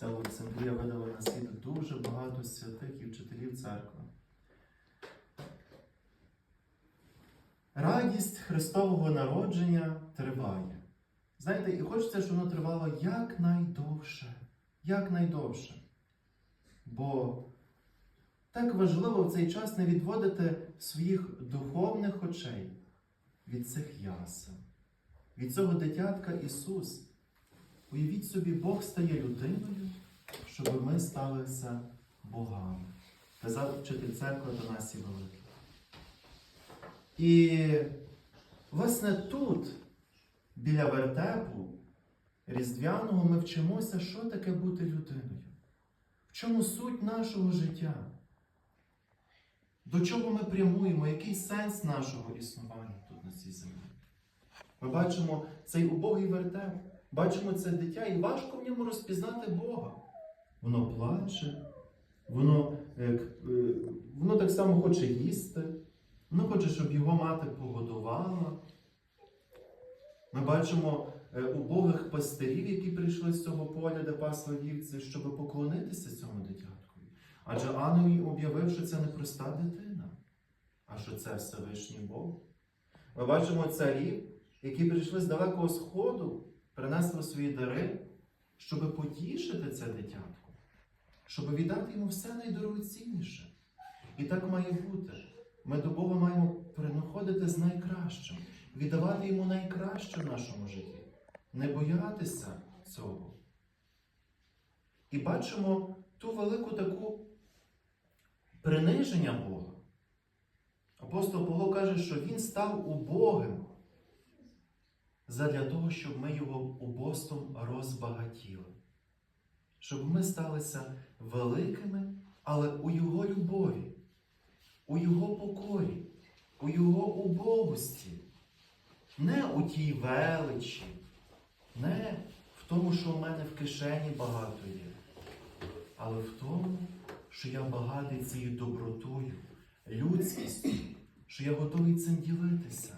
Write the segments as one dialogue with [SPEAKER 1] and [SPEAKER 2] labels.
[SPEAKER 1] ця Олександрія видала на світ дуже багато святих і вчителів церкви. Радість Христового народження триває. Знаєте, і хочеться, щоб воно тривало якнайдовше. Якнайдовше. Бо так важливо в цей час не відводити своїх духовних очей від цих ясен, від цього дитятка Ісус. Уявіть собі, Бог стає людиною, щоб ми сталися богами. Казав вчитель церкви Атанасій Великий. І, власне, тут, біля вертепу Різдвяного, ми вчимося, що таке бути людиною. В чому суть нашого життя? До чого ми прямуємо, який сенс нашого існування тут на цій землі? Ми бачимо цей убогий вертеп, бачимо це дитя, і важко в ньому розпізнати Бога. Воно плаче, воно, е, е, воно так само хоче їсти, воно хоче, щоб його мати погодувала. Ми бачимо е, убогих пастирів, які прийшли з цього поля, де пасли вівці, щоб поклонитися цьому дитяткові. Адже їм об'явив, що це не проста дитина, а що це Всевишній Бог. Ми бачимо царів, які прийшли з далекого сходу, принесли свої дари, щоб потішити це дитятко, щоб віддати йому все найдорогоцінніше. І так має бути. Ми до Бога маємо принаходити з найкращим, віддавати йому найкраще в нашому житті, не боятися цього. І бачимо ту велику таку приниження Бога. Апостол Павло каже, що він став убогим задля того, щоб ми його убоством розбагатіли. Щоб ми сталися великими, але у Його любові, у Його покорі, у Його убогості, не у тій величі, не в тому, що в мене в кишені багато є, але в тому, що я багатий цією добротою, людськістю, що я готовий цим ділитися.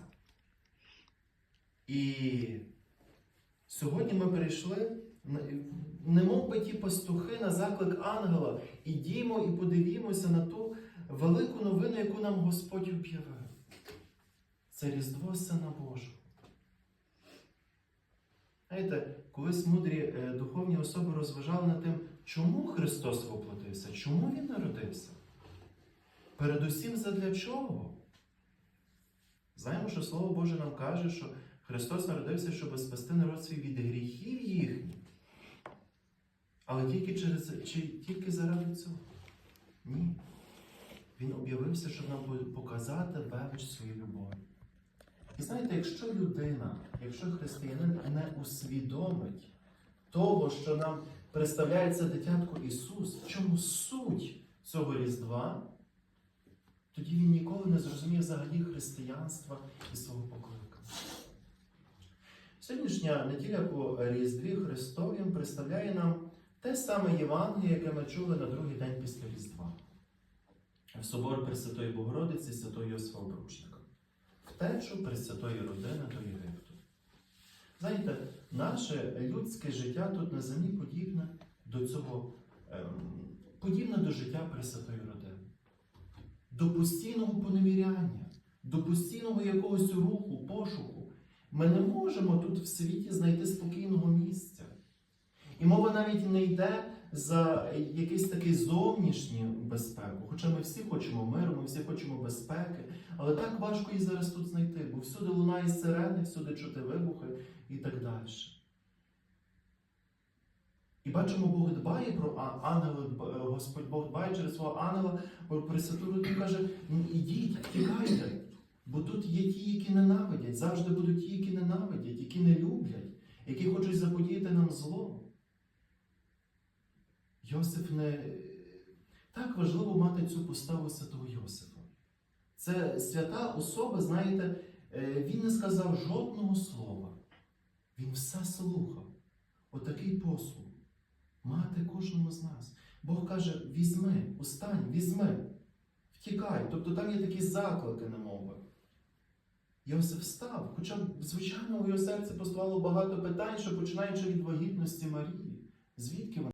[SPEAKER 1] І сьогодні ми перейшли, не мов би ті пастухи на заклик ангела, ідімо і подивімося на ту велику новину, яку нам Господь об'явив. Це Різдво Сина Божого. Знаєте, колись мудрі е, духовні особи розважали над тим, чому Христос воплотився, чому Він народився. Передусім задля чого? Знаємо, що Слово Боже нам каже, що Христос народився, щоб спасти народ свій від гріхів їхніх. Але тільки, через, чи, тільки заради цього? Ні. Він об'явився, щоб нам показати велич своєї любові. І знаєте, якщо людина, якщо християнин не усвідомить того, що нам представляється дитятко Ісус, в чому суть цього Різдва, тоді він ніколи не зрозуміє взагалі християнства і свого покликання. Сьогоднішня неділя по Різдві Христовім представляє нам те саме Євангеліє, яке ми чули на другий день після Різдва. В собор Пресвятої Богородиці Святого Йосифа Обручника. Втечу Пресвятої родини до Єгипту. Знаєте, наше людське життя тут на землі подібне до цього, ем, подібне до життя Пресвятої родини. До постійного поневіряння, до постійного якогось руху, пошуку. Ми не можемо тут в світі знайти спокійного місця. І мова навіть не йде за якийсь такий зовнішній безпеку. Хоча ми всі хочемо миру, ми всі хочемо безпеки, але так важко її зараз тут знайти, бо всюди лунає сирени, всюди чути вибухи і так далі. І бачимо, Бог дбає про ангела, Господь Бог дбає через свого ангела, про Пресвяту Родину каже: «Ну, ідіть, тікайте. Бо тут є ті, які ненавидять, завжди будуть ті, які ненавидять, які не люблять, які хочуть заподіяти нам зло. Йосиф не так важливо мати цю поставу святого Йосифа. Це свята особа, знаєте, е, він не сказав жодного слова. Він все слухав. Отакий послуг мати кожному з нас. Бог каже: візьми, устань, візьми, втікай. Тобто там є такі заклики на мови. Йосиф встав, хоча, звичайно, у його серці поставало багато питань, що починаючи від вагітності Марії. Звідки вона?